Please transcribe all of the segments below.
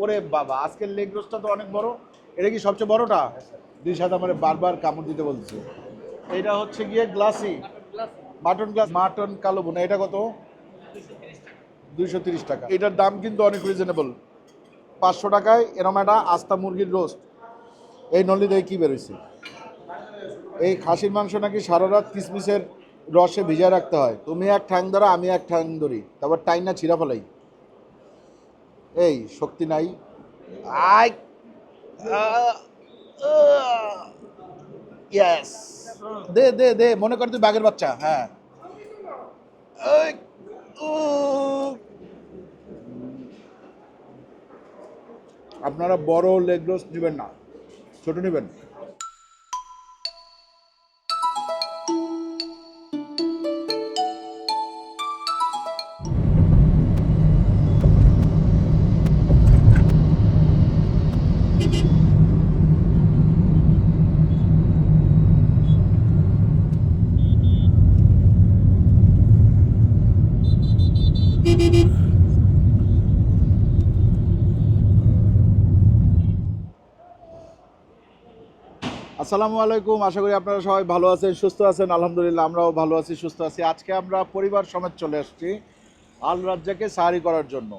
ওরে বাবা, আজকের লেগ রোস্টটা তো অনেক বড়। এটা কি সবচেয়ে বড়টা? দুই সাথে আমার বারবার কামড় দিতে বলছে। এটা হচ্ছে গিয়ে গ্লাসি মাটন গ্লাস মাটন কালো বোনা। এটা কত? দুইশো তিরিশ টাকা। এটার দাম কিন্তু অনেক রিজনেবল পাঁচশো টাকায় এরম একটা আস্তা মুরগির রোস্ট এই নলি দিয়ে কী বেরোইছে? এই খাসির মাংস নাকি সারা রাত কিসমিসের রসে ভিজায় রাখতে হয়। তুমি এক ঠ্যাং ধরো, আমি এক ঠ্যাং ধরি। তারপর টাইম না ছিঁড়া ফেলাই। এই শক্তি নাই। আই ইয়েস দে দে দে মনে কর তুই বাঘের বাচ্চা হ্যাঁ। আপনারা বড় লেগ রোস্ট নেবেন না ছোট নেবেন। আসসালামু আলাইকুম, আশা করি আপনারা সবাই ভালো আছেন, সুস্থ আছেন। আলহামদুলিল্লাহ, আমরাও ভালো আছি, সুস্থ আছি। আজকে আমরা পরিবার সমেত চলে আসছি আল রাজ্জাকে সাহারি করার জন্য।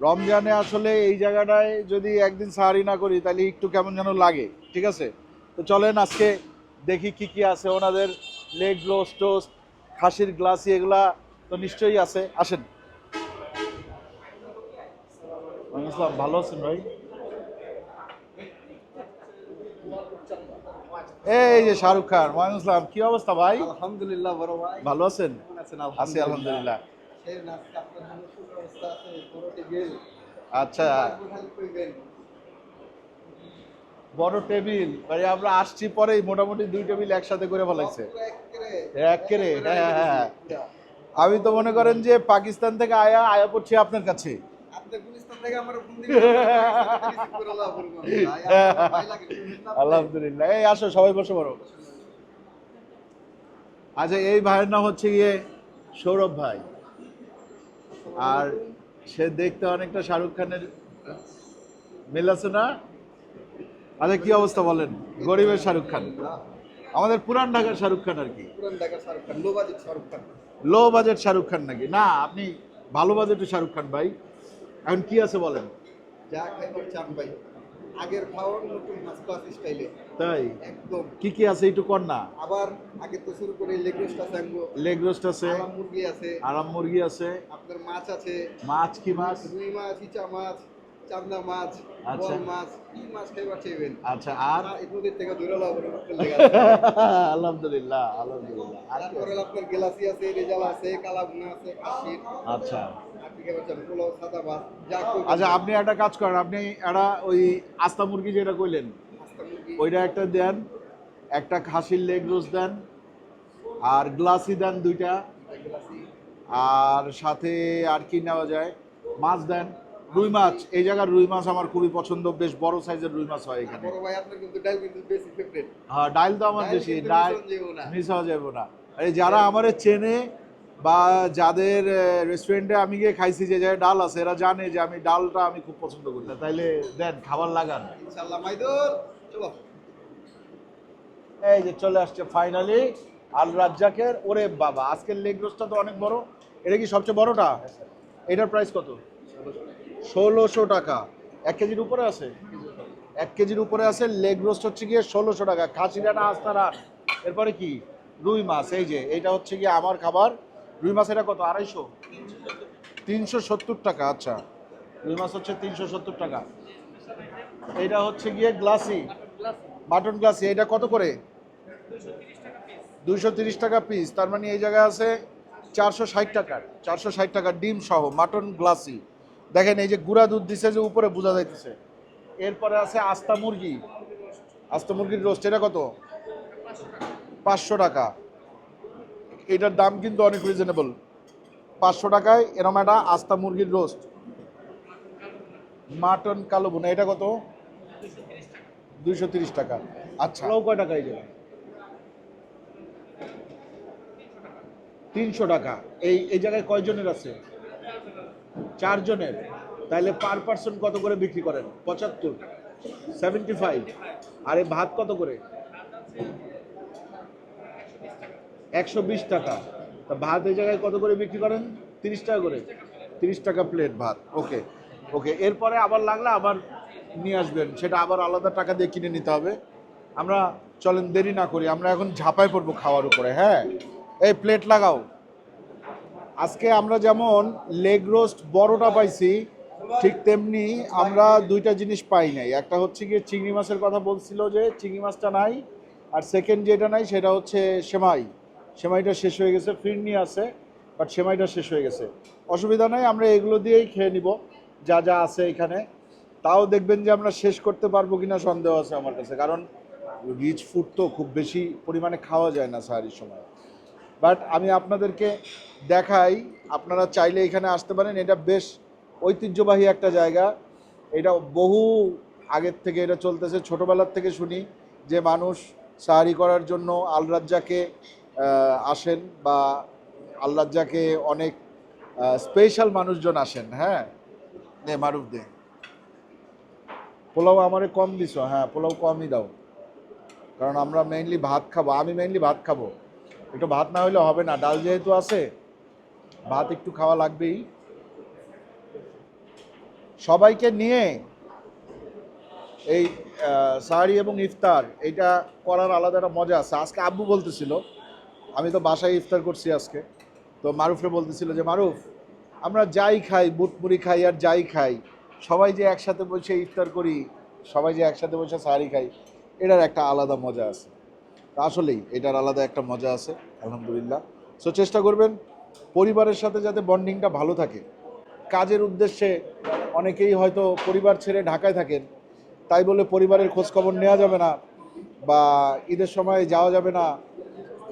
রমজানে আসলে এই জায়গাটায় যদি একদিন সাহারি না করি, তাহলে একটু কেমন যেন লাগে, ঠিক আছে? তো চলেন আজকে দেখি কি কি আছে ওনাদের লেগ রোস্ট, টোস্ট, খাসির গ্লাসি, এগুলা তো নিশ্চয়ই আছে। আসেন। ভালো আছেন ভাই? এই যে শাহরুখ খান ওয়ালাইকুম আসসালাম। কি অবস্থা ভাই? আলহামদুলিল্লাহ বড় ভাই। ভালো আছেন? আছি আলহামদুলিল্লাহ। আচ্ছা। বড় টেবিল ভাই আমরা আসছি পরেই মোটামুটি দুই টেবিল একসাথে করে ফেলাইছে। একেরে। হ্যাঁ হ্যাঁ আমি তো মনে করেন যে পাকিস্তান থেকে আয়া আয়া পড়ছি আপনার কাছে। আলহামদুলিল্লাহ। এই আসো সবাই বসে পড়ো। আচ্ছা এই ভাইয়ের নাম হচ্ছে গিয়ে সৌরভ ভাই। আর সে দেখতে অনেকটা শাহরুখ খানের মিল আছে না আচ্ছা কি অবস্থা বলেন? গরিবের শাহরুখ খান। আমাদের পুরান ঢাকার শাহরুখ খান আর কি। লো বাজেট শাহরুখ খান নাকি? না আপনি ভালো বাজেটের শাহরুখ খান ভাই। এখন কি আছে বলেন? যা খাইবার চান ভাই। আগের খাওয়ার নতুন মাস্কাস স্টাইলে তাই? একদম। কি কি আছে একটু কর না? আবার আগে তো শুরু করে লেগ রোস্ট আছে লেগ রোস্ট আছে। আরাম মুরগি আছে। আরাম মুরগি আছে। আপনার মাছ আছে। মাছ কি মাছ? রুই মাছ ইচা মাছ। চান্দা মাছ আচ্ছা। বল মাছ কি মাছ খাইবার চাইবেন? আচ্ছা আর আর? থেকে দূরে লাভ আলহামদুলিল্লাহ আলহামদুলিল্লাহ। আর আছে? আপনার গেলাসি আছে রেজাল আছে কালাভুনা আছে কাশির আচ্ছা। আচ্ছা আপনি একটা কাজ করেন আপনি একটা ওই আস্তা মুরগি যেটা কইলেন ওইটা একটা দেন একটা খাসির লেগ রোস্ট দেন আর গ্লাসি দেন দুইটা আর সাথে আর কি নেওয়া যায়? মাছ দেন। রুই মাছ এই জায়গার রুই মাছ আমার খুবই পছন্দ বেশ বড় সাইজের রুই মাছ হয় এখানে। বড় ভাই আপনার কিন্তু ডাল কিন্তু বেশি ফেভারিট হ্যাঁ ডাইল তো আমার বেশি ডাইল মিস হয়ে হওয়া যাবে না। এই যারা আমার চেনে বা যাদের রেস্টুরেন্টে আমি গিয়ে খাইছি যে জায়গায় ডাল আছে এরা জানে যে আমি ডালটা আমি খুব পছন্দ করি। তাইলে দেন খাবার লাগান। ইনশাআল্লাহ মাইদুর চলো। এই যে চলে আসছে ফাইনালি আল রাজ্জাকের ওরে বাবা আজকের লেগ রোস্টটা তো অনেক বড়। এটা কি সবচেয়ে বড়টা? এটার প্রাইস কত? ষোলোশো টাকা। এক কেজির উপরে আছে? এক কেজির উপরে আছে লেগ রোস্ট হচ্ছে গিয়ে ষোলোশো টাকা। খাসি খাসিরাটা আস্তারা। এরপরে কি? রুই মাছ, এই যে এটা হচ্ছে গিয়ে আমার খাবার। রুই মাছ এটা কত? আড়াইশো? তিনশো সত্তর টাকা আচ্ছা। রুই মাছ হচ্ছে তিনশো সত্তর টাকা। এটা হচ্ছে গিয়ে গ্লাসি। Mutton glassy. এটা কত করে? দুইশো তিরিশ টাকা পিস তার মানে এই জায়গায় আছে চারশো ষাট টাকার চারশো ষাট টাকার ডিম সহ মাটন গ্লাসি। দেখেন এই যে গুঁড়া দুধ দিছে যে উপরে বোঝা যাইতেছে। এরপরে আছে আস্তা মুরগি। আস্তা মুরগির রোস্ট এটা কত? পাঁচশো টাকা। এটার দাম কিন্তু অনেক রিজনেবল পাঁচশো টাকায় এরম একটা আস্তা মুরগির রোস্ট মাটন কালো বোনা এটা কত? দুইশো তিরিশ টাকা। আচ্ছা। কয় টাকা এই তিনশো টাকা। এই এই জায়গায় কয়জনের আছে? চারজনের। তাহলে পার পার্সন কত করে বিক্রি করেন? পঁচাত্তর। সেভেন্টি ফাইভ আর ভাত কত করে? একশো বিশ টাকা। তা ভাত এই জায়গায় কত করে বিক্রি করেন? তিরিশ টাকা করে। তিরিশ টাকা প্লেট ভাত। ওকে ওকে এরপরে আবার লাগলে আবার নিয়ে আসবেন। সেটা আবার আলাদা টাকা দিয়ে কিনে নিতে হবে। আমরা, চলেন দেরি না করি। আমরা এখন ঝাঁপায় পড়ব খাওয়ার উপরে। হ্যাঁ? এই প্লেট লাগাও। আজকে আমরা যেমন লেগ রোস্ট বড়টা পাইছি, ঠিক তেমনি আমরা দুইটা জিনিস পাই নাই। একটা হচ্ছে গিয়ে চিংড়ি মাছের কথা বলছিল যে চিংড়ি মাছটা নাই, আর সেকেন্ড যেটা নাই সেটা হচ্ছে সেমাই। সেমাইটা শেষ হয়ে গেছে, ফিরনি আছে বাট সেমাইটা শেষ হয়ে গেছে। অসুবিধা নাই, আমরা এগুলো দিয়েই খেয়ে নিব, যা যা আছে এখানে। তাও দেখবেন যে আমরা শেষ করতে পারব কিনা সন্দেহ আছে আমার কাছে, কারণ রিচ ফুড তো খুব বেশি পরিমাণে খাওয়া যায় না সাহারির সময়। বাট আমি আপনাদেরকে দেখাই, আপনারা চাইলে এখানে আসতে পারেন, এটা বেশ ঐতিহ্যবাহী একটা জায়গা। এটা বহু আগের থেকে এটা চলতেছে, ছোটোবেলার থেকে শুনি যে মানুষ সাহারি করার জন্য আলরাজ্জাকে আসেন বা আলরাজ্জাকে অনেক স্পেশাল মানুষজন আসেন হ্যাঁ? দে, মারুফ দে। পোলাও আমারে কম দিছো হ্যাঁ পোলাও কমই দাও। কারণ আমরা মেইনলি ভাত খাব, আমি মেইনলি ভাত খাব। একটু ভাত না হলে হবে না, ডাল যেহেতু আছে, ভাত একটু খাওয়া লাগবেই। সবাইকে নিয়ে এই সাহারি এবং ইফতার এটা করার আলাদা একটা মজা আছে। আজকে আব্বু বলতেছিল, আমি তো বাসায় ইফতার করছি আজকে, তো মারুফরে বলতেছিল যে, মারুফ, আমরা যাই খাই বুট মুড়ি খাই আর যাই খাই, সবাই যে একসাথে বসে ইফতার করি, সবাই যে একসাথে বসে সাহারি খাই, এটার একটা আলাদা মজা আছে। আসলেই এটার আলাদা একটা মজা আছে, আলহামদুলিল্লাহ। সো চেষ্টা করবেন পরিবারের সাথে যাতে বন্ডিংটা ভালো থাকে। কাজের উদ্দেশ্যে অনেকেই হয়তো পরিবার ছেড়ে ঢাকায় থাকেন, তাই বলে পরিবারের খোঁজখবর নেওয়া যাবে না বা ঈদের সময় যাওয়া যাবে না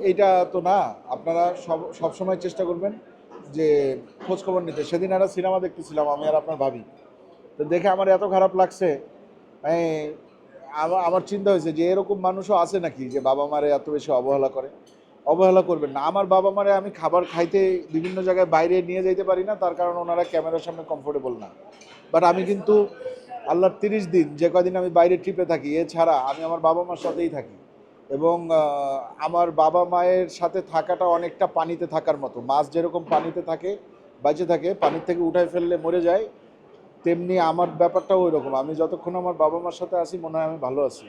এইটা তো না। আপনারা সব সবসময় চেষ্টা করবেন যে খোঁজখবর নিতে। সেদিন একটা সিনেমা দেখতেছিলাম আমি আর আপনার ভাবি। তো দেখে আমার এত খারাপ লাগছে আমার আমার চিন্তা হয়েছে যে এরকম মানুষও আছে নাকি যে বাবা মারে এত বেশি অবহেলা করে? অবহেলা করবেন না। আমার বাবা মারে আমি খাবার খাইতে বিভিন্ন জায়গায় বাইরে নিয়ে যেতে পারি না, তার কারণ ওনারা ক্যামেরার সামনে কমফোর্টেবল না। বাট আমি কিন্তু আল্লাহর তিরিশ দিন, যে কদিন আমি বাইরে ট্রিপে থাকি, এছাড়া আমি আমার বাবা মার সাথেই থাকি। এবং আমার বাবা মায়ের সাথে থাকাটা অনেকটা পানিতে থাকার মতো। মাছ যেরকম পানিতে থাকে, বেঁচে থাকে, পানির থেকে উঠায় ফেললে মরে যায় তেমনি আমার ব্যাপারটাও ওই রকম আমি যতক্ষণ আমার বাবা মার সাথে আছি, মনে হয় আমি ভালো আছি।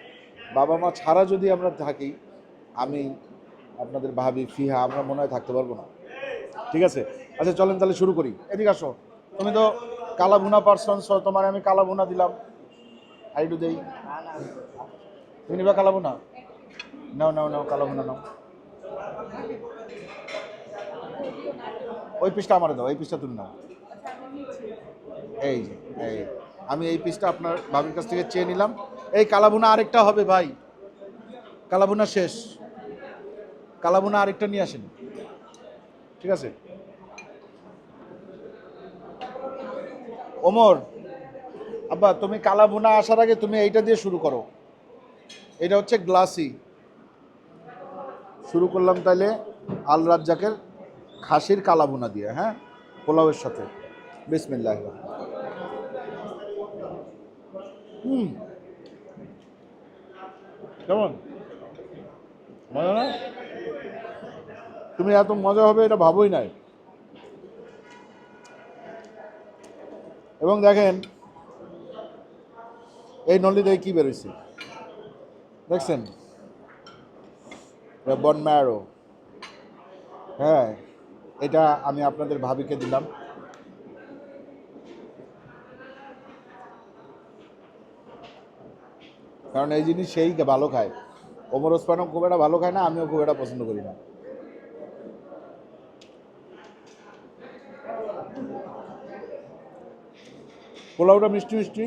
বাবা মা ছাড়া যদি আমরা থাকি, আমি আপনাদের ভাবি, ফিহা, আমরা মনে হয় থাকতে পারব না। ঠিক আছে? আচ্ছা চলেন তাহলে শুরু করি। এদিকে আসো। তুমি তো কালা ভুনা পার্সন তোমার আমি কালা ভুনা দিলাম হাইডু দেই তুমি নিবা কালা ভুনা নাও নাও নাও কালা ভুনা নাও। ওই পিসটা আমার দাও, এই পিসটা তুমি নাও। এই যে, এই। আমি এই পিসটা আপনার ভাবির কাছ থেকে চেয়ে নিলাম। এই কালাভুনা আরেকটা হবে ভাই। কালাভুনা শেষ। কালাভুনা আরেকটা নিয়ে আসেন। ঠিক আছে? ওমর, আব্বা, তুমি কালাভুনা আসার আগে তুমি এইটা দিয়ে শুরু করো। এটা হচ্ছে গ্লাসি। শুরু করলাম তাহলে আল রাজ্জাকের খাসির কালাভুনা দিয়ে হ্যাঁ? পোলাওয়ের সাথে। বিসমিল্লাহ হুম কেমন? মজা না তুমি এত মজা হবে এটা ভাবোই নাই। এবং দেখেন, এই নলি থেকে কি বেরোইছে? দেখছেন? বন ম্যারো হ্যাঁ এটা আমি আপনাদের ভাবিকে দিলাম। কারণ এই জিনিস সেই ভালো খায়। ওমর ওসমানও খুব একটা ভালো খায় না, আমিও খুব একটা পছন্দ করি না। পোলাওটা মিষ্টি মিষ্টি।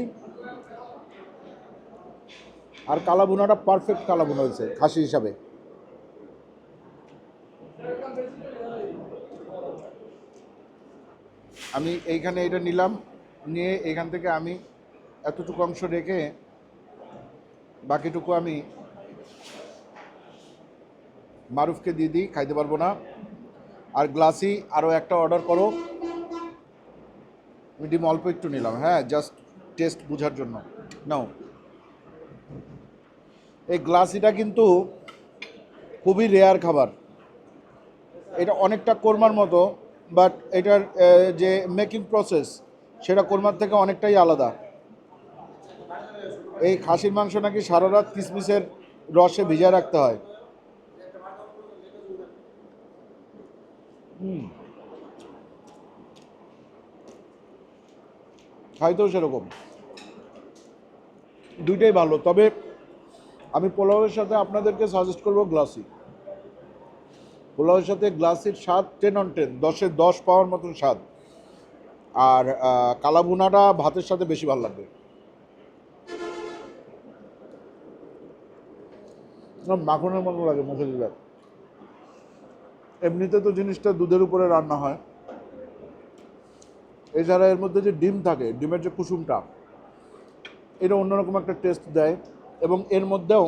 আর কালা বুনাটা পারফেক্ট কালা বুনা হয়েছে খাসি হিসাবে। আমি এইখানে এটা নিলাম, নিয়ে এখান থেকে আমি এতটুকু অংশ রেখে বাকিটুকু আমি মারুফকে দিয়ে দিই, খাইতে পারব না। আর গ্লাসি আরও একটা অর্ডার করো। আমি ডিম অল্প একটু নিলাম হ্যাঁ জাস্ট টেস্ট বোঝার জন্য। নাও। এই গ্লাসিটা কিন্তু খুবই রেয়ার খাবার। এটা অনেকটা কোরমার মতো বাট এটার যে মেকিং প্রসেস সেটা কোরমার থেকে অনেকটাই আলাদা। এই খাসির মাংস নাকি সারা রাত কিসমিসের রসে ভিজা রাখতে হয়? খাইতেও সেরকম। দুইটাই ভালো, তবে আমি পোলাওয়ের সাথে আপনাদেরকে সাজেস্ট করব গ্লাসি। পোলাওয়ের সাথে গ্লাসির স্বাদ টেন অন টেন দশে দশ পাওয়ার মতন স্বাদ। আর কালাভুনাটা ভাতের সাথে বেশি ভালো লাগবে না, মাখনের মতো লাগে মুখে দিলে এমনিতে তো জিনিসটা দুধের উপরে রান্না হয়। এছাড়া এর মধ্যে যে ডিম থাকে, ডিমের যে কুসুমটা এটা অন্যরকম একটা টেস্ট দেয় এবং এর মধ্যেও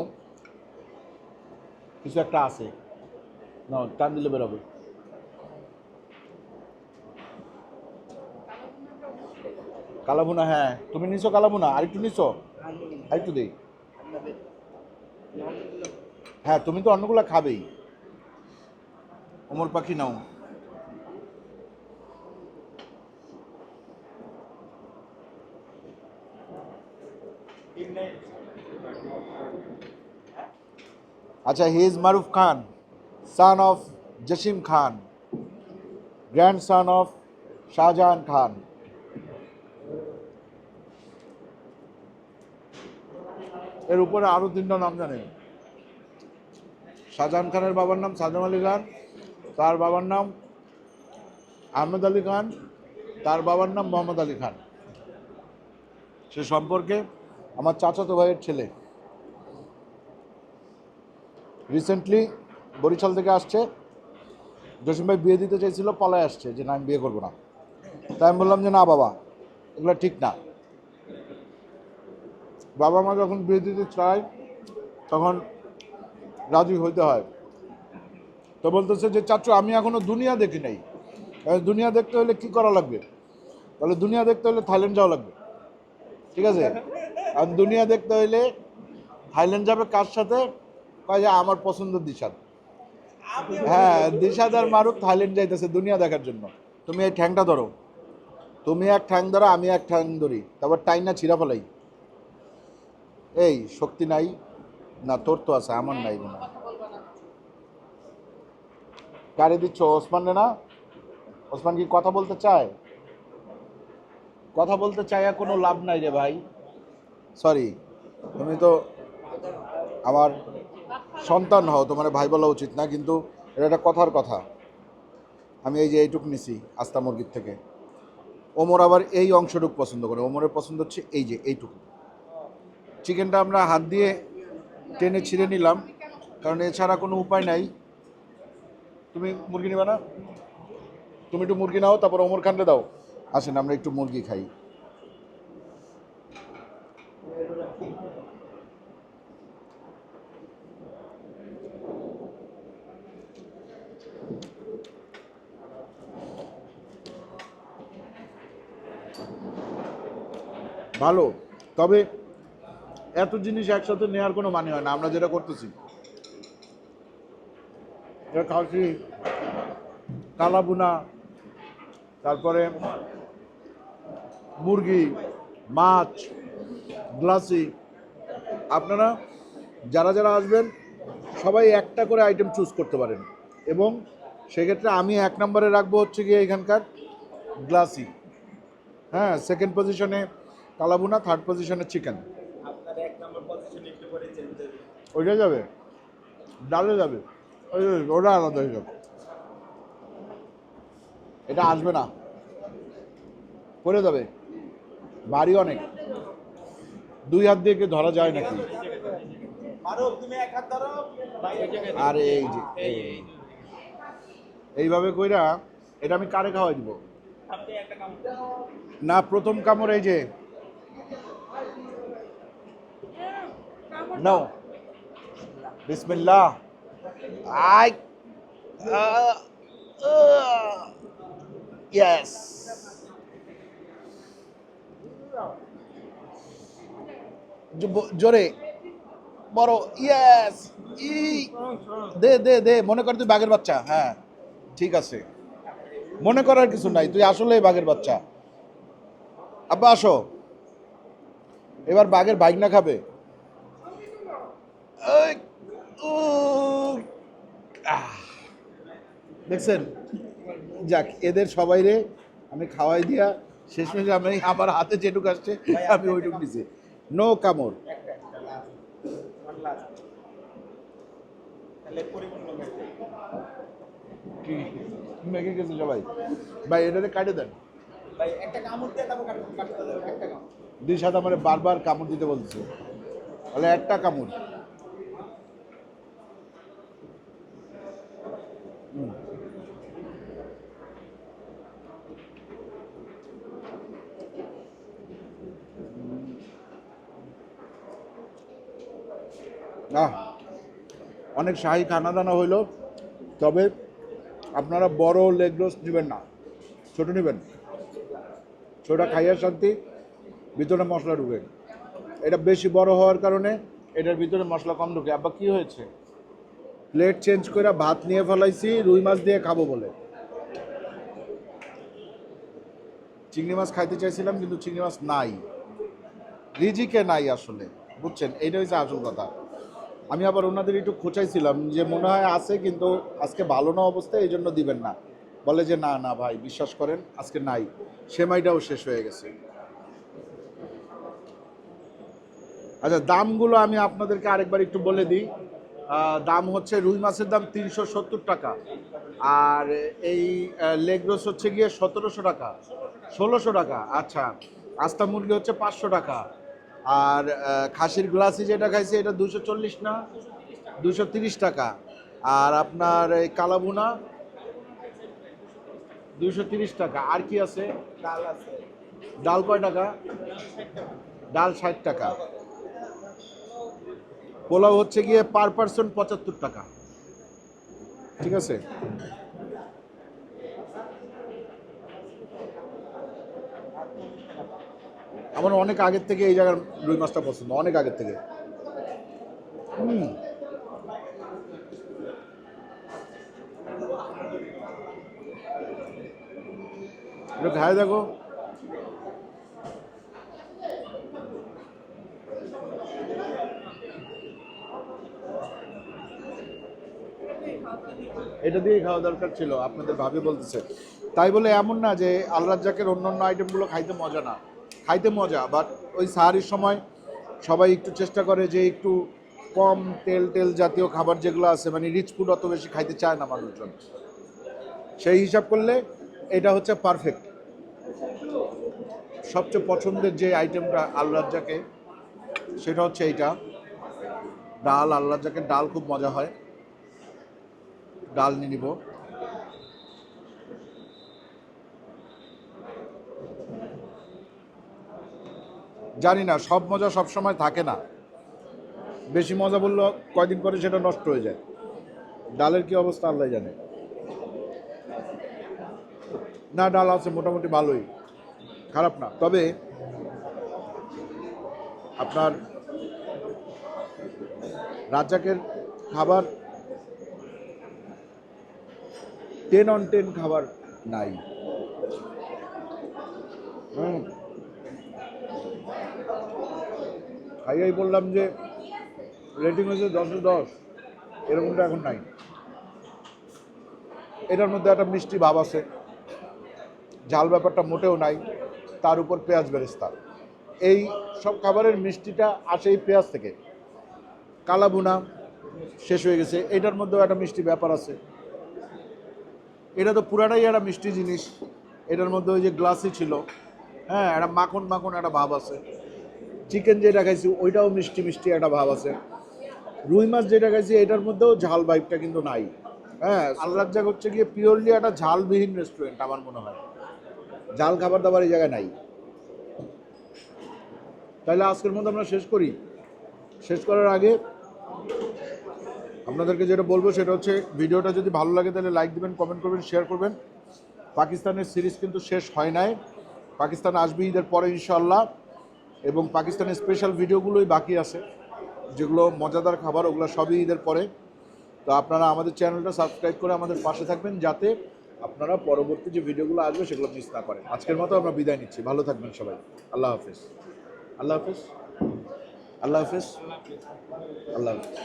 কিছু একটা আছে। না, টান দিলে বেরোবে কালাভুনা হ্যাঁ। তুমি নিছো কালাভুনা? আরেকটু নিছো? আরেকটু দেই। হ্যাঁ তুমি তো অন্যগুলো খাবেই। ওমর পাখি নাও। আচ্ছা he is Maruf Khan son of Jasim Khan grandson of Shahjahan Khan. এর উপরে আরও তিনটা নাম জানেন। শাহজাহান খানের বাবার নাম সাজাম আলী খান, তার বাবার নাম আহমেদ আলী খান, তার বাবার নাম মোহাম্মদ আলী খান। সে সম্পর্কে আমার চাচাতো ভাইয়ের ছেলে রিসেন্টলি বরিশাল থেকে আসছে। জসিম ভাই বিয়ে দিতে চাইছিল, পালায় আসছে যে না, আমি বিয়ে করব না। তাই আমি বললাম যে, না বাবা, এগুলো ঠিক না। বাবা মা যখন বিয়ে দিতে চায়, তখন রাজি হইতে হয়। তো বলতেছে যে, চাচু, আমি এখনও দুনিয়া দেখি নাই। দুনিয়া দেখতে হলে কি করা লাগবে? তাহলে দুনিয়া দেখতে হলে থাইল্যান্ড যাওয়া লাগবে। ঠিক আছে? আর দুনিয়া দেখতে হইলে থাইল্যান্ড যাবে কার সাথে? কয় যে, আমার পছন্দের দিশাদ। হ্যাঁ দিশাদ আর মারুক থাইল্যান্ড যাইতেছে দুনিয়া দেখার জন্য। তুমি এই ঠ্যাংটা ধরো। তুমি এক ঠ্যাং ধরো, আমি এক ঠ্যাং ধরি। তারপর টাইনা ছিঁড়া ফেলাই। এই, শক্তি নাই। না, তোর তো আছে, আমার নাই হয়। কারে দিচ্ছ, ওসমান না? ওসমান কি কথা বলতে চায়? কথা বলতে আর কোনো লাভ নাই রে ভাই। সরি তুমি তো আমার সন্তান হও, তোমার ভাই বলা উচিত না, কিন্তু এটা একটা কথার কথা। আমি এই যে এইটুক নিছি আস্তা মুরগির থেকে। ওমর আবার এই অংশটুক পছন্দ করে, ওমরের পছন্দ হচ্ছে এই যে এইটুকু। চিকেনটা আমরা হাত দিয়ে টেনে ছিঁড়ে নিলাম। কারণ এছাড়া কোনো উপায় নাই। তুমি মুরগি নিবা না? তুমি একটু মুরগি নাও, তারপর ওমর খানকে দাও। আসেন, আমরা একটু মুরগি খাই। ভালো। তবে এত জিনিস একসাথে নেওয়ার কোনো মানে হয় না, আমরা যেটা করতেছি। খাসি কালাবুনা তারপরে মুরগি, মাছ, গ্লাসি। আপনারা যারা যারা আসবেন, সবাই একটা করে আইটেম চুজ করতে পারেন। এবং সেক্ষেত্রে আমি এক নম্বরে রাখব হচ্ছে গিয়ে এখানকার গ্লাসি। হ্যাঁ সেকেন্ড পজিশনে কালাবুনা থার্ড পজিশনে চিকেন আপনার এক নম্বর পজিশন একটু পরে চেঞ্জ হবে ওইটা যাবে। ডালে যাবে। ওটা আলাদা হয়ে যাবে। এটা আসবে না। পড়ে যাবে। বাড়ি অনেক। দুই হাত দিয়ে ধরা যায় নাকি? আর এই যে এই এই। এইভাবে কইরা এটা আমি কারে খাওয়াই দিব? না প্রথম কামড় এই যে। Bismillah. I. Uh, uh, yes. জোরে বড় ইয়েস ই দে দে দে মনে কর তুই বাঘের বাচ্চা হ্যাঁ ঠিক আছে মনে করার কিছু নাই তুই আসলে বাঘের বাচ্চা আব্বা আসো এবার বাঘের বাইক না খাবে দেখছেন? যাক এদের সবাই রে আমি খাওয়াই দিয়া শেষমেশ আমি আমার হাতে যেটুকু আসছে আমি ওইটুকু দিছি। নো কামড়। মেঘে গেছে সবাই। ভাই এটাতে কাটে দেন। দুই সাথে আমার বারবার কামড় দিতে বলছে। তাহলে একটা কামড় হুম। আহ অনেক শাহী খানা দানা হইল, তবে আপনারা বড় লেগ রোস্ট নেবেন না, ছোট নেবেন। ছোটা খাইয়ার শান্তি, ভিতরে মশলা ঢুকে। এটা বেশি বড় হওয়ার কারণে এটার ভিতরে মশলা কম ঢুকে। আবার কি হয়েছে? প্লেট চেঞ্জ করে ভাত নিয়ে ফেলাইছি, রুই মাছ দিয়ে খাব বলে। চিংড়ি মাছ খাইতে চাইছিলাম, কিন্তু চিংড়ি মাছ নাই। রিজিকে নাই আসলে, বুঝছেন? এইটা হচ্ছে আসল কথা। আমি আবার ওনাদের একটু খোঁচাইছিলাম যে মনে হয় আছে কিন্তু আজকে ভালো না অবস্থায় এই জন্য দিবেন না। বলে যে, না না ভাই, বিশ্বাস করেন, আজকে নাই। সেমাইটাও শেষ হয়ে গেছে। আচ্ছা দামগুলো আমি আপনাদেরকে আরেকবার একটু বলে দিই। দাম হচ্ছে রুই মাছের দাম তিনশো সত্তর টাকা, আর এই লেগ রোস হচ্ছে গিয়ে সতেরোশো টাকা, ষোলোশো টাকা। আচ্ছা আস্তা মুরগি হচ্ছে পাঁচশো টাকা। আর খাসির গ্লাসি যেটা খাইছে এটা দুশো চল্লিশ না? দুশো তিরিশ টাকা। আর আপনার এই কালাবুনা দুশো তিরিশ টাকা। আর কি আছে? ডাল আছে। ডাল কয় টাকা? ডাল ষাট টাকা। পোলাও হচ্ছে গিয়ে পার পার্সন পঁচাত্তর টাকা। ঠিক আছে? আমার অনেক আগের থেকে এই জায়গার রুই মাছটা পছন্দ, অনেক আগের থেকে। খায় দেখো। এটা দিয়েই খাওয়া দরকার ছিল, আপনাদের ভাবি বলতেছে। তাই বলে এমন না যে আল রাজ্জাকের অন্য অন্য আইটেমগুলো খাইতে মজা না। খাইতে মজা বাট ওই সাহারির সময় সবাই একটু চেষ্টা করে যে একটু কম তেল তেল জাতীয় খাবার যেগুলো আছে মানে রিচ ফুড অত বেশি খাইতে চায় না মানুষজন। সেই হিসাব করলে এটা হচ্ছে পারফেক্ট সবচেয়ে পছন্দের যে আইটেমটা আল রাজ্জাকে সেটা হচ্ছে এইটা। ডাল আল রাজ্জাকের ডাল খুব মজা হয়। ডাল নিয়ে নিব। জানি না, সব মজা সব সময় থাকে না। বেশি মজা বলল, কয়দিন পরে সেটা নষ্ট হয়ে যায়। ডালের কি অবস্থা আল্লাহ জানে। না, ডাল আছে, মোটামুটি ভালোই। খারাপ না। তবে আপনার রাজ্জাকের খাবার টেন অন টেন খাবার নাই। হুম। খাইয়াই বললাম যে রেটিং হয়েছে দশে দশ, এরকমটা এখন নাই। এটার মধ্যে একটা মিষ্টি ভাব আছে। ঝাল ব্যাপারটা মোটেও নাই, তার উপর পেঁয়াজ বেরেস্তা। এই সব খাবারের মিষ্টিটা আসে এই পেঁয়াজ থেকে। কালাবুনা শেষ হয়ে গেছে। এটার মধ্যেও একটা মিষ্টি ব্যাপার আছে। এটা তো পুরাটাই একটা মিষ্টি জিনিস। এটার মধ্যে ওই যে গ্লাসই ছিল। হ্যাঁ একটা মাখন মাখন একটা ভাব আছে। চিকেন যেটা খাইছি, ওইটাও মিষ্টি মিষ্টি একটা ভাব আছে। রুই মাছ যেটা খাইছি, এটার মধ্যেও ঝাল ভাইবটা কিন্তু নাই। হ্যাঁ আলরাজ্জাক হচ্ছে গিয়ে পিওরলি একটা ঝালবিহীন রেস্টুরেন্ট আমার মনে হয়। ঝাল খাবার দাবার এই জায়গায় নাই। তাহলে আজকের মধ্যে আমরা শেষ করি। শেষ করার আগে আপনাদেরকে যেটা বলব সেটা হচ্ছে, ভিডিওটা যদি ভালো লাগে তাহলে লাইক দিবেন কমেন্ট করবেন শেয়ার করবেন। পাকিস্তানের সিরিজ কিন্তু শেষ হয় নাই। পাকিস্তান আসবে ঈদের পরে ইনশাল্লাহ এবং পাকিস্তানের স্পেশাল ভিডিওগুলোই বাকি আছে, যেগুলো মজাদার খাবার, ওগুলো সবই ঈদের পরে। তো আপনারা আমাদের চ্যানেলটা সাবস্ক্রাইব করে আমাদের পাশে থাকবেন, যাতে আপনারা পরবর্তী যে ভিডিওগুলো আসবে, সেগুলো মিস না করেন। আজকের মতো আমরা বিদায় নিচ্ছি। ভালো থাকবেন সবাই। আল্লাহ হাফিজ। আল্লাহ হাফিজ। আল্লাহ হাফিজ। আল্লাহ হাফিজ।